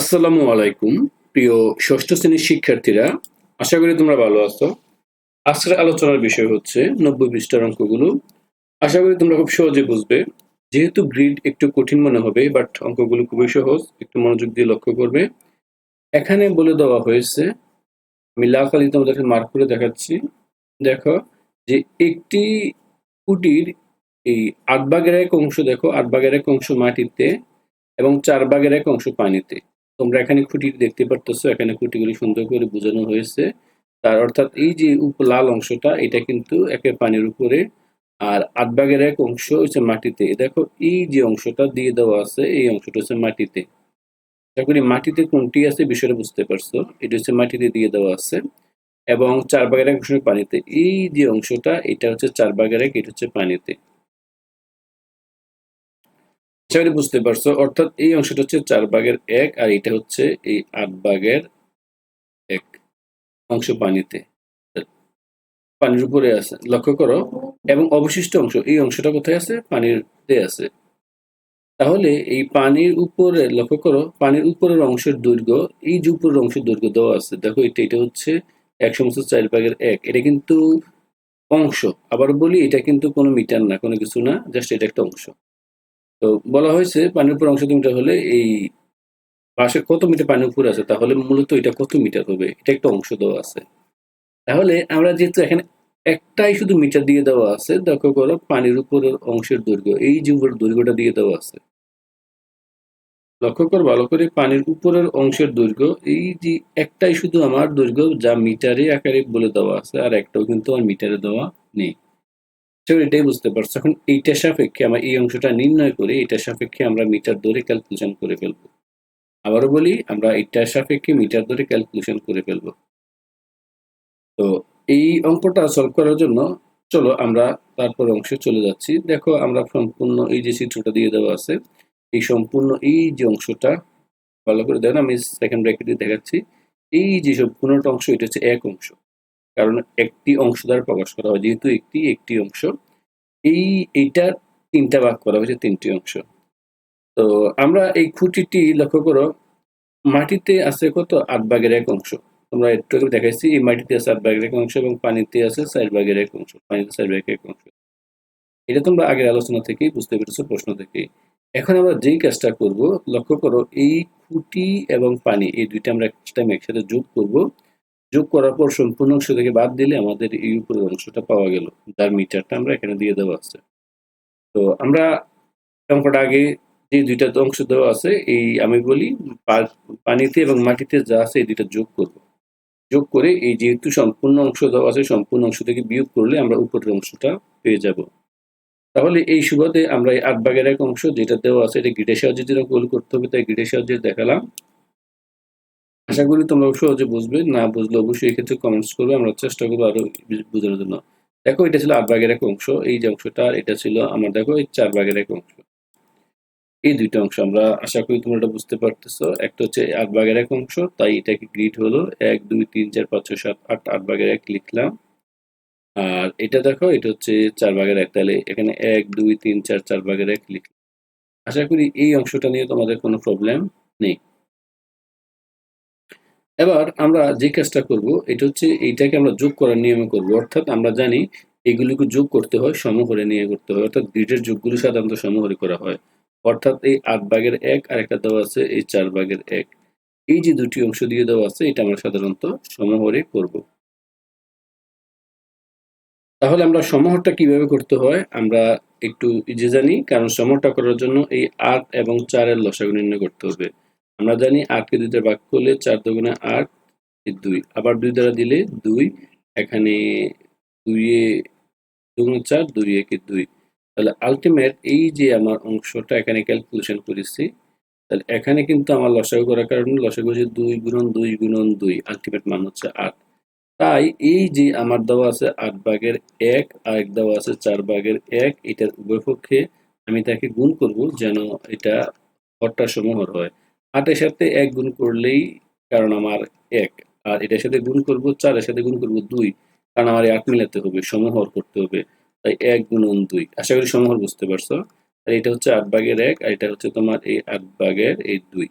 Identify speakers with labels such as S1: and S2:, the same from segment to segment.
S1: আসসালামু আলাইকুম, প্রিয় ষষ্ঠ শ্রেণির শিক্ষার্থীরা। আশা করি তোমরা ভালো আছো। আজকের আলোচনার বিষয় হচ্ছে নব্বই পৃষ্ঠার অঙ্কগুলো। আশা করি তোমরা খুব সহজে বুঝবে। যেহেতু গ্রিড একটু কঠিন মনে হবে, বাট অঙ্কগুলো খুবই সহজ, একটু মনোযোগ দিয়ে লক্ষ্য করবে। এখানে বলে দেওয়া হয়েছে, আমি লাল কালি তোমাদেরকে মার্ক করে দেখাচ্ছি। দেখো যে একটি কুটির, এই আট ভাগের এক অংশ, দেখো, আট ভাগের এক অংশ মাটিতে এবং চার ভাগের এক অংশ পানিতে। তোমরা এখানে খুঁটি দেখতে পারতেছো, এখানে খুঁটিগুলি সুন্দর করে বোঝানো হয়েছে। তার অর্থাৎ এই যে লাল অংশটা, এটা কিন্তু একে পানির উপরে, আর আট ভাগের এক অংশ হচ্ছে মাটিতে। দেখো, এই যে অংশটা দিয়ে দেওয়া আছে, এই অংশটা হচ্ছে মাটিতে। করি মাটিতে কোনটি আছে বিষয়টা বুঝতে পারছ। এটা হচ্ছে মাটিতে দিয়ে দেওয়া আছে, এবং চার ভাগের এক অংশ পানিতে। এই যে অংশটা, এটা হচ্ছে চার ভাগের এক, এটা হচ্ছে পানিতে। আশা বুঝতে পারছ, অর্থাৎ এই অংশটা হচ্ছে চার ভাগের এক, আর এটা হচ্ছে এই আট ভাগের এক অংশ পানিতে। পানির উপরে আছে, লক্ষ্য করো, এবং অবশিষ্ট অংশ, এই অংশটা কোথায় আছে? পানিতে আছে। তাহলে এই পানির উপরে, লক্ষ্য করো, পানির উপরের অংশের দৈর্ঘ্য, এই যে উপরের অংশের দৈর্ঘ্য দেওয়া আছে, দেখো এটা এটা হচ্ছে এক সমস্ত চার ভাগের এক, এটা কিন্তু অংশ। আবার বলি, এটা কিন্তু কোনো মিটার না, কোনো কিছু না, জাস্ট এটা একটা অংশ। তো বলা হয়েছে পানির উপর অংশ মিটার হলে এই পাশে কত মিটার পানির উপরে আছে, তাহলে মূলত এটা কত মিটার হবে? এটা একটা অংশ দেওয়া আছে। তাহলে আমরা যেহেতু এখানে একটাই শুধু মিটার দিয়ে দেওয়া আছে দেখো করো পানির উপরের অংশের দৈর্ঘ্য, এই যে উপরের দৈর্ঘ্যটা দিয়ে দেওয়া আছে। লক্ষ্য কর, ভালো করে পানির উপরের অংশের দৈর্ঘ্য, এই যে একটাই শুধু আমার দৈর্ঘ্য যা মিটারে আকারে বলে দেওয়া আছে, আর একটাও কিন্তু আমার মিটারে দেওয়া নেই। সেটা এটাই বুঝতে পারছ। এখন এইটা সাপেক্ষে আমরা এই অংশটা নির্ণয় করে এটা সাপেক্ষে আমরা মিটার ধরে ক্যালকুলেশন করে ফেলব। আবারও বলি, আমরা এইটা সাপেক্ষে মিটার ধরে ক্যালকুলেশন করে ফেলব। তো এই অঙ্কটা সলভ করার জন্য চলো আমরা তারপর অংশে চলে যাচ্ছি। দেখো, আমরা সম্পূর্ণ এই যে চিত্রটা দিয়ে দেওয়া আছে, এই সম্পূর্ণ এই যে অংশটা, ভালো করে দেখেন আমি সেকেন্ড ব্র্যাকেটে দেখাচ্ছি। এই যে সম্পূর্ণটা অংশ, এটা হচ্ছে এক অংশ। কারণ একটি অংশ দ্বারা প্রকাশ করা হয়, যেহেতু একটি একটি অংশ। এই এইটার তিনটা ভাগ করা হয়েছে, তিনটি অংশ। তো আমরা এই খুঁটিটি লক্ষ্য করো, মাটিতে আছে কত? আট ভাগের এক অংশ। তোমরা একটু আগে দেখাইছি, এই মাটিতে আছে আট ভাগের এক অংশ এবং পানিতে আছে চার ভাগের এক অংশ। পানিতে চার ভাগের এক অংশ। এটা তোমরা আগের আলোচনা থেকেই বুঝতে পেরেছ, প্রশ্ন থেকে এখন আমরা যেই কাজটা করব, লক্ষ্য করো, এই খুঁটি এবং পানি, এই দুইটা আমরা একসাথে যোগ করব। যোগ করার পর সম্পূর্ণ অংশ থেকে বাদ দিলে আমাদের এই উপরের অংশটা পাওয়া গেল। যার মিটারটা আমরা এখানে দিয়ে দেওয়া আছে। তো আমরা অঙ্কটা আগে যে দুইটা অংশ দেওয়া আছে, এই আমি বলি পানিতে এবং মাটিতে যা আছে এই দুইটা যোগ করব। যোগ করে এই যেহেতু সম্পূর্ণ অংশ দেওয়া আছে, সম্পূর্ণ অংশ থেকে বিয়োগ করলে আমরা উপরের অংশটা পেয়ে যাব। তাহলে এই সুবাদে আমরা এই আট ভাগের এক অংশ যেটা দেওয়া আছে, এটা গ্রিডের সাহায্যে যেটা গোল করতে হবে, তাই গ্রিডের সাহায্যে দেখালাম। আশা করি তোমরা সহজে বুঝবে, না বুঝলে অবশ্যই এক্ষেত্রে কমেন্টস করবে, আমরা চেষ্টা করব আরও বোঝানোর জন্য। দেখো, এটা ছিল আট ভাগের এক অংশ, এই যে অংশটা এটা ছিল আমার, দেখো, এই চার ভাগের এক অংশ। এই দুইটা অংশ আমরা আশা করি তোমরা এটা বুঝতে পারতেছো। একটা হচ্ছে আট ভাগের এক অংশ, তাই এটাকে গ্রিড হলো। এক, দুই, তিন, চার, পাঁচ, ছয়, সাত, আট আট ভাগের এক লিখলাম। আর এটা দেখো, এটা হচ্ছে চার ভাগের এক, তাহলে এখানে এক, দুই, তিন, চার চার ভাগের এক লিখলাম। আশা করি এই অংশটা নিয়ে তোমাদের কোনো প্রবলেম নেই। এবার আমরা যে কাজটা করব, এটা হচ্ছে এইটাকে আমরা যোগ করার নিয়মে করব। অর্থাৎ আমরা জানি এগুলিকে যোগ করতে হয়, সমহরে নিয়ে করতে হয়। অর্থাৎ গ্রিডের যোগগুলি সাধারণত সমহরে করা হয়। অর্থাৎ এই আট ভাগের এক আর একটা দেওয়া আছে, এই চার ভাগের এক। এই যে দুটি অংশ দিয়ে দেওয়া আছে, এটা আমরা সাধারণত সমহরে করব। তাহলে আমরা সমহরটা কীভাবে করতে হয়, আমরা একটু ইজে জানি, কারণ সমহরটা করার জন্য এই আট এবং চারের লসাগু নির্ণয় করতে হবে। আমরা জানি আটকে দুইটা ভাগ করলে চার দুগুণে আট দুই। আবার দুই দ্বারা দিলে দুই, এখানে দুইয়ে দুগুণে চার, দুই একে দুই। তাহলে আলটিমেট এই যে আমার অংশটা এখানে ক্যালকুলেশন করেছি, তাহলে এখানে কিন্তু আমার লসাগু করার কারণে লসাগু হচ্ছে দুই গুণন দুই গুণন দুই আলটিমেট মান হচ্ছে আট। তাই এই যে আমার দেওয়া আছে আট ভাগের এক আর এক দেওয়া আছে চার ভাগের এক, এটার উভয় পক্ষে আমি তাকে গুণ করব যেন এটা হরটা সমূহর হয়। আটের সাথে এক গুণ করলেই কারণ আমার এক। আর এটার সাথে গুণ করব চারের সাথে গুণ করব দুই। কারণ আমার আট মিলাতে হবে, সমহর করতে হবে। তাই এক গুণন দুই। আশা করি সমহর বুঝতে পারছ। আর এটা হচ্ছে আট ভাগের এক, আর এটা হচ্ছে তোমার এই আট ভাগের এই দুই।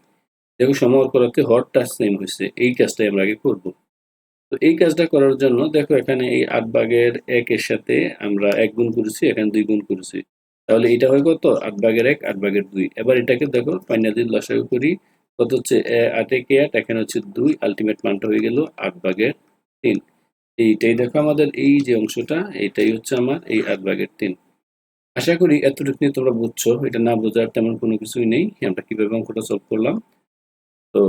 S1: দেখো সমাহার করাতে হরটা সেম হয়েছে। এই কাজটাই আমরা আগে করব। তো এই কাজটা করার জন্য দেখো এখানে এই আট ভাগের একের সাথে আমরা এক গুণ করেছি, এখানে দুই গুণ করেছি। তাহলে এটা হয় কত? আট ভাগের এক, আট ভাগের দুই। এবার এটাকে দেখো ফাইনালি লসাগু করি। কত হচ্ছে? আট একে আট, এখানে হচ্ছে দুই আলটিমেট মানটা হয়ে গেল আট ভাগের তিন। এইটাই দেখো আমাদের এই যে অংশটা, এইটাই হচ্ছে আমার এই আট ভাগের তিন। আশা করি এতটুকু নিয়ে তোমরা বুঝছ। এটা না বোঝার তেমন কোনো কিছুই নেই। আমরা কীভাবে অঙ্কটা সলভ করলাম। তো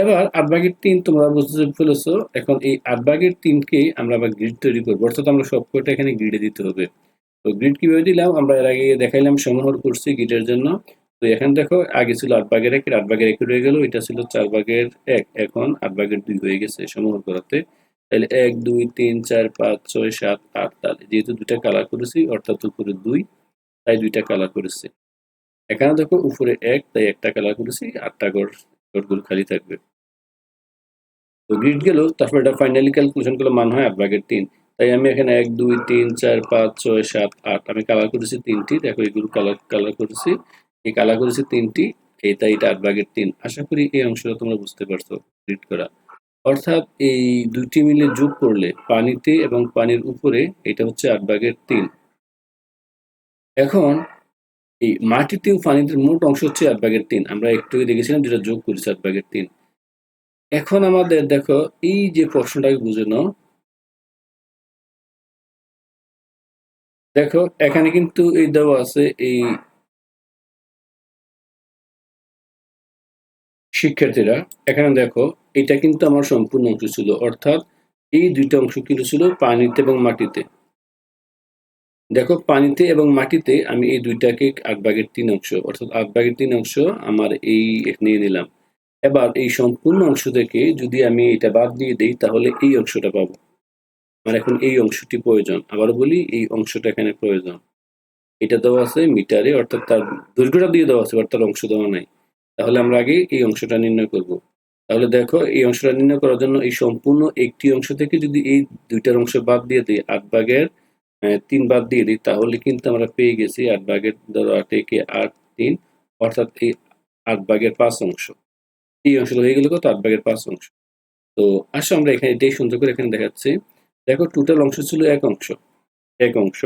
S1: এবার আট ভাগের তিন তোমরা বুঝতে ফেলেছো। এখন এই আট ভাগের তিনকে আমরা আবার গ্রিড তৈরি করব। অর্থাৎ আমরা সব কয়টা এখানে গ্রিডে দিতে হবে। তো গ্রিড কীভাবে দিলাম? আমরা এর আগে দেখাইলাম সমাহার করছি গ্রিডের জন্য। তো এখানে দেখো, আগে ছিল আট ভাগের এক আট ভাগের এক রয়ে গেল, এটা ছিল চার ভাগের এক, এখন আট ভাগের দুই হয়ে গেছে সমাহার করাতে। তাহলে এক, দুই, তিন, চার, পাঁচ, ছয়, সাত, আট, তাহলে যেহেতু দুইটা কালার করেছি, অর্থাৎ উপরে দুই, তাই দুইটা কালার করেছি। এখানে দেখো উপরে এক, তাই একটা কালার করেছি, আটটা গড় ঘরগুলো খালি থাকবে। তো গ্রিড গেল, তারপর এটা ফাইনালি ক্যালকুলেশন করলে মান হয় আট ভাগের তিন। তাই আমি এখানে এক, দুই, তিন, চার, পাঁচ, ছয়, সাত, আট। আমি কালার করেছি তিনটি। দেখো এগুলো কালার কালার করেছি। এই কালার করেছি তিনটি, এই তাই এটা আট ভাগের তিন। আশা করি এই অংশটা তোমরা বুঝতে পারছ গ্রিড করা। অর্থাৎ এই দুটি মিলে যোগ করলে পানিতে এবং পানির উপরে এটা হচ্ছে আট ভাগের তিন। এখন এই মাটিতে ও পানিতে মোট অংশ হচ্ছে আট ভাগের তিন। আমরা একটু দেখেছিলাম যেটা যোগ করেছি আট ভাগের তিন। এখন আমাদের দেখো, এই যে প্রশ্নটাকে বুঝে নাও দেখো, এখানে কিন্তু এই দেওয়া আছে এই শিক্ষার্থীরা, এখানে দেখো, এটা কিন্তু আমার সম্পূর্ণ অংশ ছিল, অর্থাৎ এই দুইটা অংশ কিন্তু ছিল পানিতে এবং মাটিতে। দেখো, পানিতে এবং মাটিতে আমি এই দুইটাকে আট ভাগের তিন অংশ, অর্থাৎ আট ভাগের তিন অংশ আমার এই নিয়ে নিলাম। এবার এই সম্পূর্ণ অংশ থেকে যদি আমি এটা বাদ দিয়ে দিই, তাহলে এই অংশটা পাবো। আমার এখন এই অংশটি প্রয়োজন। আবার বলি, এই অংশটা এখানে প্রয়োজন। এটা দেওয়া আছে মিটারে, অর্থাৎ তার দৈর্ঘ্যটা দিয়ে দেওয়া আছে তার অংশ দেওয়া নাই। তাহলে আমরা আগে এই অংশটা নির্ণয় করব। তাহলে দেখো, এই অংশটা নির্ণয় করার জন্য এই সম্পূর্ণ একটি অংশ থেকে যদি এই দুইটার অংশ বাদ দিয়ে দিই, আট ভাগের তিন বাদ দিয়ে দিই, তাহলে কিন্তু আমরা পেয়ে গেছি আট ভাগের ধরো আট একে আট, তিন, অর্থাৎ এই আট ভাগের পাঁচ অংশ। এই অংশটা হয়ে গেল কত? আট ভাগের পাঁচ অংশ। তো আসো আমরা এখানে এটাই সুন্দর করে এখানে দেখাচ্ছি। দেখো টোটাল অংশ ছিল এক অংশ। এক অংশ।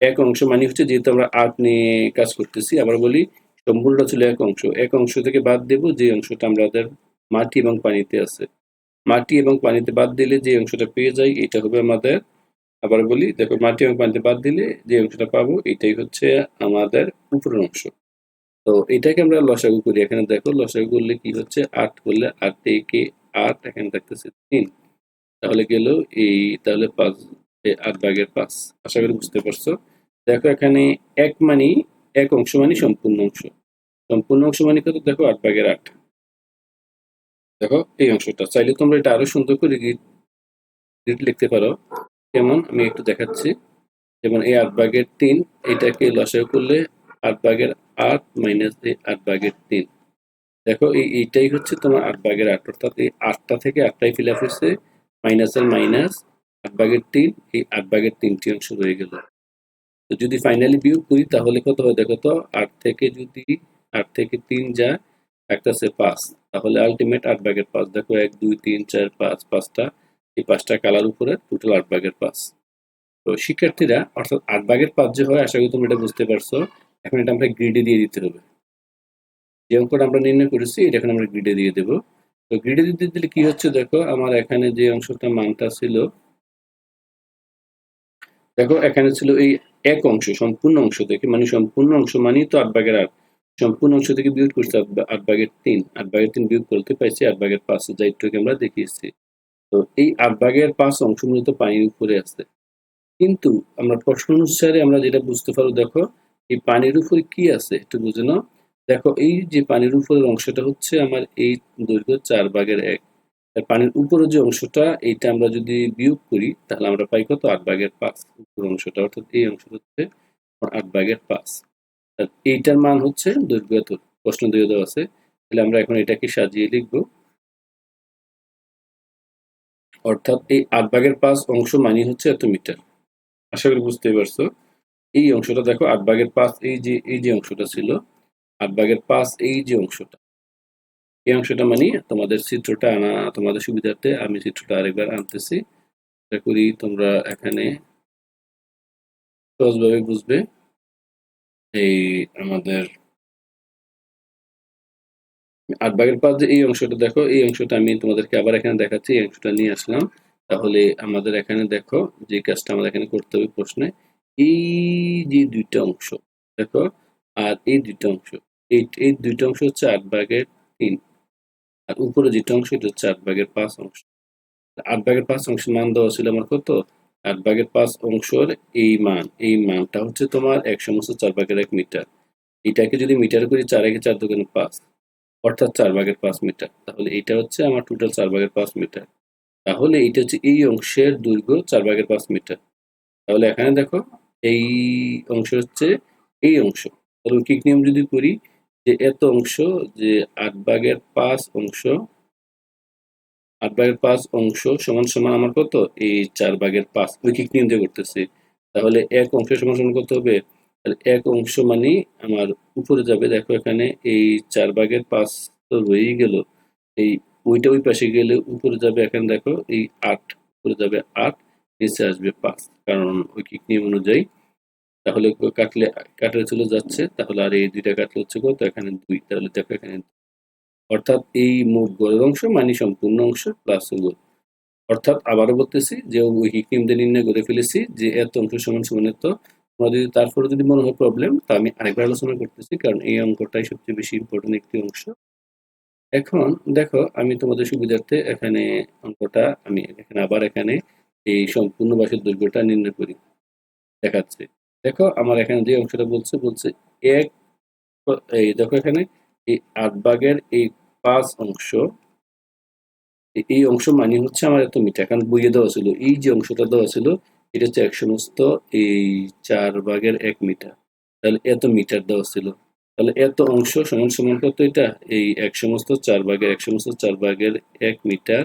S1: এক অংশ মানে হচ্ছে যেহেতু আমরা আট নিয়ে কাজ করতেছি আবার বলি সম্পূর্ণটা ছিল এক অংশ। এক অংশ থেকে বাদ দেব যে অংশটা আমাদের মাটি এবং পানিতে আছে। মাটি এবং পানিতে বাদ দিলে যে অংশটা পেয়ে যাই, এটা হবে আমাদের, আবার বলি, দেখো মাটি এবং পানিতে বাদ দিলে যে অংশটা পাবো, এটাই হচ্ছে আমাদের উপরের অংশ। তো এটাকে আমরা লসাগু করি। এখানে দেখো লসাগু করলে কি হচ্ছে? আট করলে আট থেকে আট এখানে থাকতেছে তিন। তাহলে গেল এই, তাহলে পাঁচ আট ভাগের পাঁচ। আশা করি বুঝতে পারছ। দেখো এখানে এক মানি, এক অংশ মানে সম্পূর্ণ অংশ। সম্পূর্ণ অংশ মানে কত? দেখো আট ভাগের আট। দেখো এই অংশটা। চাইলে তোমরা এটা আরও সুন্দর করে গিট লিখতে পারো। কেমন? আমি একটু দেখাচ্ছি। যেমন এই আট ভাগের তিন, এটাকে লসাগু করলে আট ভাগের আট মাইনাস এই আট ভাগের তিন। দেখো এই, এইটাই হচ্ছে তোমার আট ভাগের আট। অর্থাৎ এই আটটা থেকে আটটাই ফিল আপ হয়েছে। মাইনাস আর মাইনাস আট ভাগের তিন, এই আট ভাগের তিনটি অংশ রয়ে গেল। তো যদি ফাইনালি বিয়োগ করি, তাহলে কত হয় দেখো তো? আট থেকে যদি আট থেকে তিন যায়, একটা আছে পাঁচ। তাহলে আলটিমেট আট ভাগের পাঁচ। দেখো এক, দুই, তিন, চার, পাঁচ, পাঁচটা। এই পাঁচটা কালার উপরে টোটাল আট ভাগের পাঁচ। তো শিক্ষার্থীরা, অর্থাৎ আট ভাগের পাঁচ যে হয়, আশা করি তুমি এটা বুঝতে পারছ, এখন এটা আমরা গ্রিডে দিয়ে দিতে হবে। যে অঙ্কটা আমরা নির্ণয় করেছি, এটা এখন আমরা গ্রিডে দিয়ে দেবো। তো গ্রিডে দিতে দিলে কি হচ্ছে দেখো, আমার এখানে যে অংশটা মানটা ছিল, দেখো এখানে ছিল এই এক অংশ, সম্পূর্ণ অংশ থেকে মানে সম্পূর্ণ অংশ মানেই তো আট ভাগের আট। সম্পূর্ণ অংশ থেকে বিয়োগ করছে আট ভাগের তিন। আট ভাগের তিন বিয়োগ করতে পাইছি আট ভাগের পাঁচ যা একটু আমরা দেখিয়েছি। তো এই আট ভাগের পাঁচ অংশ মূলত পানির উপরে আছে। কিন্তু আমরা প্রশ্ন অনুসারে আমরা যেটা বুঝতে পারব, দেখো, এই পানির উপরে কি আছে? একটু বুঝে নাও। দেখো, এই যে পানির উপরের অংশটা হচ্ছে আমার এই দৈর্ঘ্য চার ভাগের এক। পানির উপরে যে অংশটা, এইটা আমরা যদি বিয়োগ করি, তাহলে আমরা পাই কত? আট ভাগের পাঁচ। উপরের অংশটা, অর্থাৎ এই অংশটা হচ্ছে আট ভাগের পাঁচ। এইটার মান হচ্ছে দৈর্ঘ্য এত, প্রশ্ন দিয়ে দেওয়া আছে। তাহলে আমরা এখন এটাকে সাজিয়ে লিখব। অর্থাৎ এই আট ভাগের পাঁচ অংশ মানে হচ্ছে এত মিটার। আশা করি বুঝতে পারছ। এই অংশটা দেখো, আট ভাগের পাঁচ, এই যে এই যে অংশটা ছিল আট ভাগের পাঁচ এই যে অংশটা। এই অংশটা মানে তোমাদের চিত্রটা আনা, তোমাদের সুবিধার্থে আমি চিত্রটা আরেকবার আনতেছি। আশা করি তোমরা এখানে সহজভাবে বুঝবে এই আমাদের আট ভাগের পাঁচ যে এই অংশটা দেখো, এই অংশটা আমি তোমাদেরকে আবার এখানে দেখাচ্ছি, এই অংশটা নিয়ে আসলাম। তাহলে আমাদের এখানে দেখো যে কাজটা আমাদের এখানে করতে হবে প্রশ্নে। এই যে দুইটা অংশ, দেখো, আর এই দুইটা অংশ এই এই দুইটা অংশ হচ্ছে আট ভাগের তিন। আর উপরে যেটা অংশ, এটা হচ্ছে আট ভাগের পাঁচ অংশ। আট ভাগের পাঁচ অংশের মান দেওয়া ছিল আমার কত? আট ভাগের পাঁচ অংশর এই মান। এই মানটা হচ্ছে তোমার এক সমস্ত চার ভাগের এক মিটার। এটাকে যদি মিটার করি, চার একে চার দোকানে পাঁচ, অর্থাৎ চার ভাগের পাঁচ মিটার। তাহলে এটা হচ্ছে আমার টোটাল চার ভাগের পাঁচ মিটার। তাহলে এটা হচ্ছে এই অংশের দৈর্ঘ্য চার ভাগের পাঁচ মিটার। তাহলে এখানে দেখো, এই অংশ হচ্ছে এই অংশ। তাহলে কি নিয়ম যদি করি যে এত অংশ যে আট ভাগের পাঁচ অংশ, আট ভাগের পাঁচ অংশ সমান সমান আমার কত? এই চার ভাগের পাঁচ। ঐকিক দিয়ে করতেছি? তাহলে এক অংশ সমান সমান কত হবে। তাহলে এক অংশ মানে আমার উপরে যাবে। দেখো এখানে এই চার ভাগের পাঁচ তো রয়েই গেল। এই ওইটা ওই পাশে গেলে উপরে যাবে এখানে দেখো, এই আট উপরে যাবে আট, নিচে আসবে পাঁচ। কারণ ঐকিক নিয়ম অনুযায়ী তাহলে কাটলে কাটলে চলে যাচ্ছে, তাহলে আর এই দুইটা কাটলে হচ্ছে কত? এখানে দুই, তাহলে দেখো এখানে অর্থাৎ এই মোট গড়ের অংশ মানে সম্পূর্ণ অংশ প্লাস গোল অর্থাৎ আবারও বলতেছি যে নিয়ম দিয়ে নির্ণয় করে ফেলেছি যে এত অংশ সমান সমান এত। তোমরা যদি তারপরে যদি মনে হয় প্রবলেম তা আমি আরেকবার আলোচনা করতেছি, কারণ এই অঙ্কটাই সবচেয়ে বেশি ইম্পর্টেন্ট একটি অংশ। এখন দেখো, আমি তোমাদের সুবিধার্থে এখানে অঙ্কটা, আমি এখানে আবার এখানে এই সম্পূর্ণ বাসের দৈর্ঘ্যটা নির্ণয় করি। দেখাচ্ছে। দেখো, আমার এখানে যে অংশটা বলছে বলছে এক, এই দেখো এখানে, এই আট ভাগের এই পাঁচ অংশ, এই অংশ মানে হচ্ছে আমার এত মিটার, কারণ বইয়ে দেওয়া ছিল, এই যে অংশটা দেওয়া ছিল, এটা হচ্ছে এক সমস্ত এই চার ভাগের এক মিটার, তাহলে এত মিটার দেওয়া ছিল, তাহলে এত অংশ সমান সমান কত এটা? এই এক সমস্ত চার ভাগের এক সমস্ত চার ভাগের এক মিটার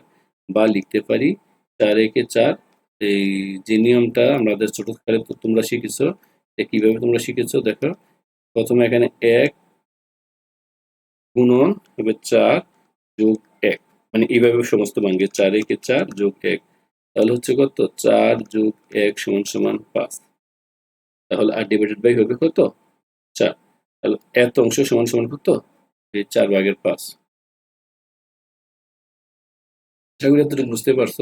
S1: বা লিখতে পারি, চার একে চার, এই যে নিয়মটা আমাদের ছোট কালে তোমরা শিখেছো কীভাবে তোমরা শিখেছো, দেখো। প্রথমে এখানে এক গুণন হবে চার যোগ এক। মানে এইভাবে সমস্ত ভাঙ্গে চার একে চার যোগ এক। তাহলে হচ্ছে কত? চার যোগ এক সমান সমান পাঁচ। তাহলে আর ডিভাইডেড বাই হবে কত? চার। তাহলে এত অংশ সমান সমান কত? এই চার ভাগের পাঁচ। আশা করি বুঝতে পারছ।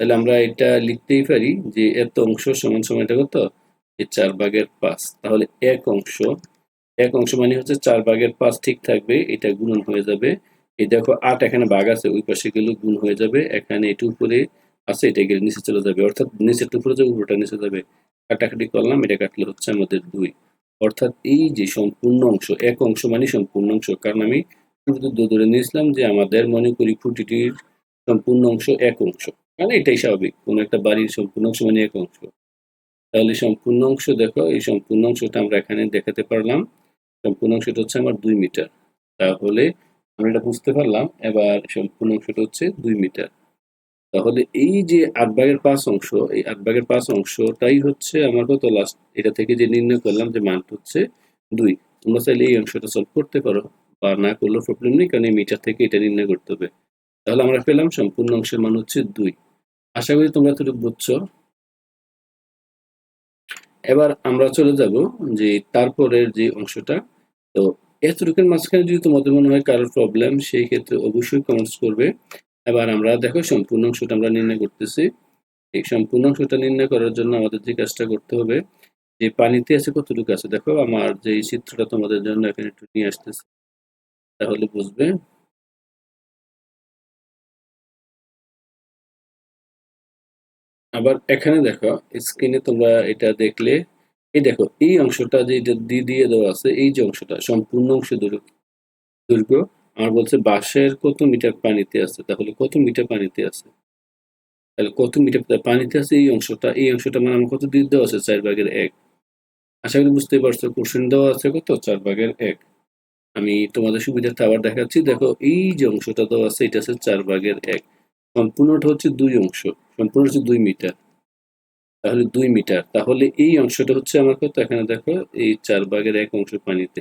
S1: তাহলে আমরা এটা লিখতেই পারি যে এত অংশ সমান সমান এটা কত? এই চার ভাগের পাঁচ। তাহলে এক অংশ এক অংশ মানে হচ্ছে চার ভাগের পাঁচ ঠিক থাকবে, এটা গুণন হয়ে যাবে। এই দেখো আট এখানে ভাগ আছে, ওই পাশে গেলে গুণ হয়ে যাবে, এখানে এটু উপরে আছে, এটা গেলে নিচে চলে যাবে। অর্থাৎ নিচের উপরে যাবে উপরটা নিচে যাবে, কাটাকাটি করলাম, এটা কাটলে হচ্ছে আমাদের দুই। অর্থাৎ এই যে সম্পূর্ণ অংশ, এক অংশ মানে সম্পূর্ণ অংশ, কারণ আমি শুরুতে ধরে নিয়েছিলাম যে আমাদের মনে করি খুঁটিটির সম্পূর্ণ অংশ এক অংশ। মানে এটাই স্বাভাবিক, কোনো একটা বাড়ির সম্পূর্ণ অংশ মানে এক অংশ। তাহলে সম্পূর্ণ অংশ দেখো, এই সম্পূর্ণ অংশটা আমরা এখানে দেখাতে পারলাম। সম্পূর্ণ অংশটা হচ্ছে আমার দুই মিটার। তাহলে আমরা এটা বুঝতে পারলাম, এবার সম্পূর্ণ অংশটা হচ্ছে দুই মিটার। তাহলে এই যে আট ভাগের পাঁচ অংশ, এই আট ভাগের পাঁচ অংশটাই হচ্ছে আমার কত লাস্ট এটা থেকে যে নির্ণয় করলাম যে মানটা হচ্ছে দুই। তোমরা চাইলে এই অংশটা সলভ করতে পারো, বা না করলেও প্রবলেম নেই, কারণ এই মিটার থেকে এটা নির্ণয় করতে হবে। তাহলে আমরা পেলাম সম্পূর্ণ অংশের মান হচ্ছে দুই। আশা করি তোমরা তো বুঝছ। এবার আমরা চলে যাব যে তারপরের যে অংশটা। তো এতটুকুর মাঝখানে যদি তোমাদের মনে হয় কারোর প্রবলেম সেই ক্ষেত্রে অবশ্যই কমেন্টস করবে। এবার আমরা দেখো সম্পূর্ণ অংশটা আমরা নির্ণয় করতেছি। এই সম্পূর্ণ অংশটা নির্ণয় করার জন্য আমাদের যে কাজটা করতে হবে, যে পানিতে আছে কতটুকু আছে? দেখো আমার যে চিত্রটা তোমাদের জন্য এখানে একটু নিয়ে আসতেছে। তাহলে বুঝবে। আবার এখানে দেখো স্ক্রিনে তোমরা এটা দেখলে, এই দেখো, এই অংশটা যে দিয়ে দিয়ে দেওয়া আছে, এই যে অংশটা, সম্পূর্ণ অংশ দৈর্ঘ্য আমার বলছে বাঁশের কত মিটার পানিতে আছে? তাহলে কত মিটার পানিতে আছে? তাহলে কত মিটার পানিতে আছে এই অংশটা? এই অংশটা মানে আমার কত দিয়ে দেওয়া আছে? চার ভাগের এক। আশা করি বুঝতে পারছ কোশ্চেন দেওয়া আছে কত? চার ভাগের এক। আমি তোমাদের সুবিধার্থে আবার দেখাচ্ছি, দেখো, এই যে অংশটা দেওয়া আছে, এটা আছে চার ভাগের এক। সম্পূর্ণটা হচ্ছে দুই অংশ, সম্পূর্ণ হচ্ছে দুই মিটার। তাহলে দুই মিটার, তাহলে এই অংশটা হচ্ছে আমার কত? এখানে দেখো, এই চার ভাগের এক অংশ পানিতে।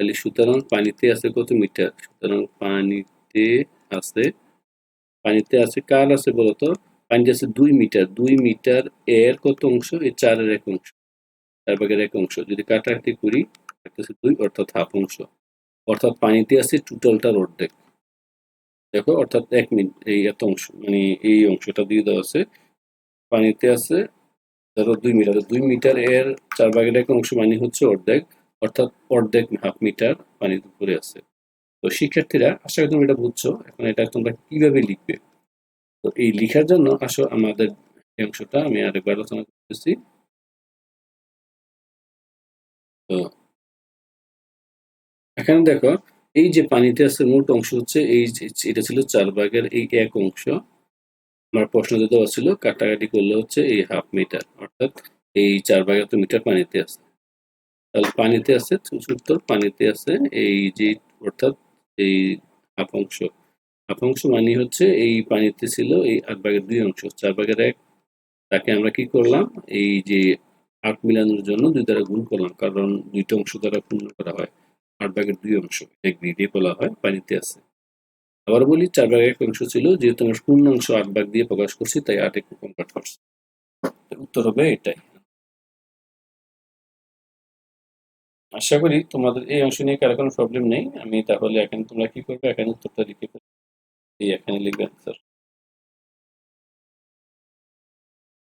S1: তাহলে সুতরাং পানিতে আছে কত মিটার? সুতরাং পানিতে আছে পানিতে আছে কার আছে বলতো? পানিতে আছে দুই মিটার। দুই মিটার এর কত অংশ? এই চারের এক অংশ। চার ভাগের এক অংশ। যদি কাটাকাটি করি দুই, অর্থাৎ হাফ অংশ। অর্থাৎ পানিতে আছে টোটালটার অর্ধেক। দেখো, অর্থাৎ এক মিনিট, এই এত অংশ মানে এই অংশটা দিয়ে দেওয়া আছে, পানিতে আছে, ধরো দুই মিটার দুই মিটার এর চার ভাগের এক অংশ মানে হচ্ছে অর্ধেক, অর্থাৎ অর্ধেক হাফ মিটার পানির উপরে আছে। তো শিক্ষার্থীরা, আশা করি তুমি এটা বুঝছ, এখন এটা তোমরা কীভাবে লিখবে? তো এই লিখার জন্য আসো আমাদের এই অংশটা, আমি আরেকবার আলোচনা করতেছি। তো, এখানে দেখো এই যে পানিতে আছে মোট অংশ হচ্ছে এই এটা ছিল চার ভাগের এই এক অংশ। আমার প্রশ্ন যে দেওয়া ছিল, কাটাকাটি করলে হচ্ছে এই হাফ মিটার অর্থাৎ এই চার ভাগের তো মিটার পানিতে আছে। তাহলে পানিতে আছে উত্তর পানিতে আছে, এই যে, অর্থাৎ এই হাফ অংশ। হাফ অংশ মানে হচ্ছে এই পানিতে ছিল এই আট ভাগের দুই অংশ, চার ভাগের এক। তাকে আমরা কি করলাম? এই যে আট মিলানোর জন্য দুই দ্বারা গুণ করলাম, কারণ দুইটা অংশ দ্বারা পূর্ণ করা হয়। আট ভাগের দুই অংশ। এক গ্রিডে বলা হয়, পানিতে আছে। আবার বলি, চার ভাগের এক অংশ ছিল, যেহেতু আমরা পূর্ণ অংশ আট ভাগ দিয়ে প্রকাশ করছি, তাই আটে কনভার্ট করছি। উত্তর হবে এটাই। আশা করি তোমাদের এই অংশ নিয়ে কারও কোনো প্রবলেম নেই। আমি তাহলে এখানে তোমরা কি করবে? এখানে উত্তরটা লিখে ফেলবে। এই এখানে লিখবে আনসার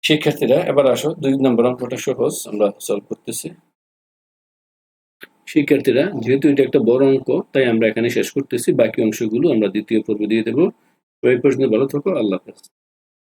S1: শিক্ষার্থীরা, এবার আসো। দুই নম্বর অঙ্কটা সহজ, আমরা সলভ করতেছি। শিক্ষার্থীরা, যেহেতু এটা একটা বড় অঙ্ক, তাই আমরা এখানে শেষ করতেছি। বাকি অংশগুলো আমরা দ্বিতীয় পর্ব দিয়ে দেবো। ওই পর্যন্ত ভালো থাকো, আল্লাহ হাফেজ।